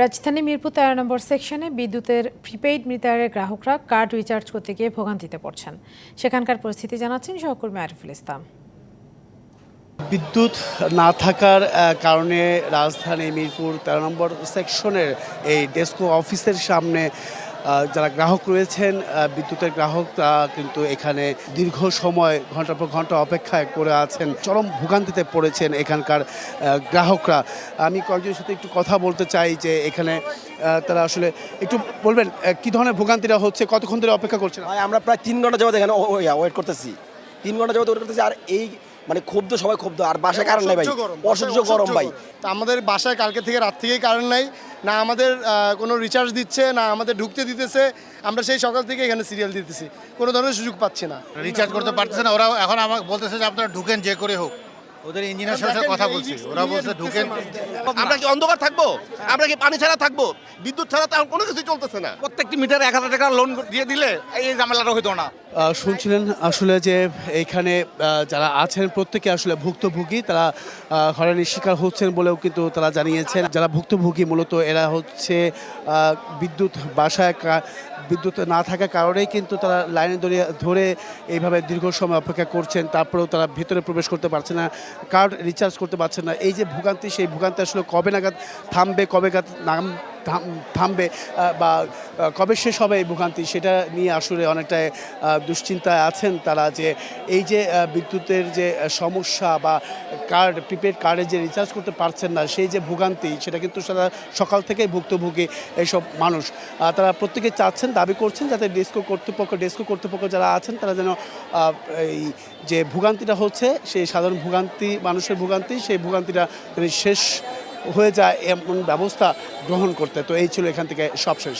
রাজধানী মিরপুর তেরো নম্বর সেকশনে বিদ্যুতের প্রিপেইড মিটারের গ্রাহকরা কার্ড রিচার্জ করতে গিয়ে ভোগান্তিতে পড়ছেন। সেখানকার পরিস্থিতি জানাচ্ছেন সহকর্মী আরিফুল ইসলাম। বিদ্যুৎ না থাকার কারণে রাজধানী মিরপুর তেরো নম্বর সেকশনের এই ডেস্কো অফিসের সামনে যারা গ্রাহক রয়েছেন বিদ্যুতের গ্রাহক কিন্তু এখানে দীর্ঘ সময়, ঘণ্টার পর ঘণ্টা অপেক্ষায় করে আছেন, চরম ভোগান্তিতে পড়েছেন এখানকার গ্রাহকরা। আমি কয়েকজনের সাথে একটু কথা বলতে চাই যে এখানে তারা আসলে একটু বলবেন কি ধরনের ভোগান্তিটা হচ্ছে, কতক্ষণ ধরে অপেক্ষা করছেন? আমরা প্রায় তিন ঘণ্টা যাবত এখানে ওয়েট করতেছি। তিন ঘণ্টা যাবত ওয়েট করতেছি, আর এই মানে ক্ষুব্ধ সবাই ক্ষুব্ধ। আর বাসায় কারণ নেই ভাই। অসহ্য গরম, ভাই। তা আমাদের বাসায় কালকে থেকে রাত থেকেই কারেন্ট নাই। না আমাদের আহ, কোনো রিচার্জ দিচ্ছে না আমাদের ঢুকতে দিতেছে। আমরা সেই সকাল থেকে এখানে সিরিয়াল দিতেছি। কোনো ধরনের সুযোগ পাচ্ছি না। রিচার্জ করতে পারতেছে না। ওরা এখন আমাকে বলতেছে যে আপনারা ঢুকেন যে করে হোক। ওদের ইঞ্জিনিয়ার সাথে কথা বলছি। ওরা বলছে ঢুকেন। আমরা কি অন্ধকার থাকব? আমরা কি পানি ছাড়া থাকব? বিদ্যুৎ ছাড়া তো এখন কোনো কিছু চলতেছে না। প্রত্যেকটি মিটার এক হাজার টাকা লোন দিয়ে দিলে এই ঝামেলাটা হইতো না। শুনছিলেন আসলে যে এইখানে যারা আছেন প্রত্যেকে আসলে ভুক্তভোগী তারা হয়রানির শিকার হচ্ছেন বলেও কিন্তু তারা জানিয়েছেন। যারা ভুক্তভোগী মূলত এরা হচ্ছে বিদ্যুৎ বাসায় বিদ্যুৎ না থাকার কারণেই কিন্তু তারা লাইনে ধরে ধরে এইভাবে দীর্ঘ সময় অপেক্ষা করছেন। তারপরেও তারা ভিতরে প্রবেশ করতে পারছে না। কার্ড রিচার্জ করতে পারছে না। এই যে ভোগান্তি, সেই ভোগান্তি আসলে কবে নাগাদ থামবে, কবে নাগাদ নাম থামবে বা কবে শেষ হবে এই ভোগান্তি সেটা নিয়ে আসলে অনেকটাই দুশ্চিন্তায় আছেন তারা যে এই যে বিদ্যুতের যে সমস্যা বা কার্ড, প্রিপেড কার্ডে যে রিচার্জ করতে পারছেন না সেই যে ভোগান্তি সেটা কিন্তু সারা সকাল থেকেই ভুক্তভোগী এইসব মানুষ। তারা প্রত্যেকে চাচ্ছেন, দাবি করছেন যাতে ডেস্কো কর্তৃপক্ষ ডেস্কো কর্তৃপক্ষ যারা আছেন তারা যেন এই যে ভোগান্তিটা হচ্ছে সেই সাধারণ ভোগান্তি, মানুষের ভোগান্তি সেই ভোগান্তিটা শেষ হয়ে যায় এমন ব্যবস্থা গ্রহণ করতে। তো এই ছিল এখান থেকে সব শেষ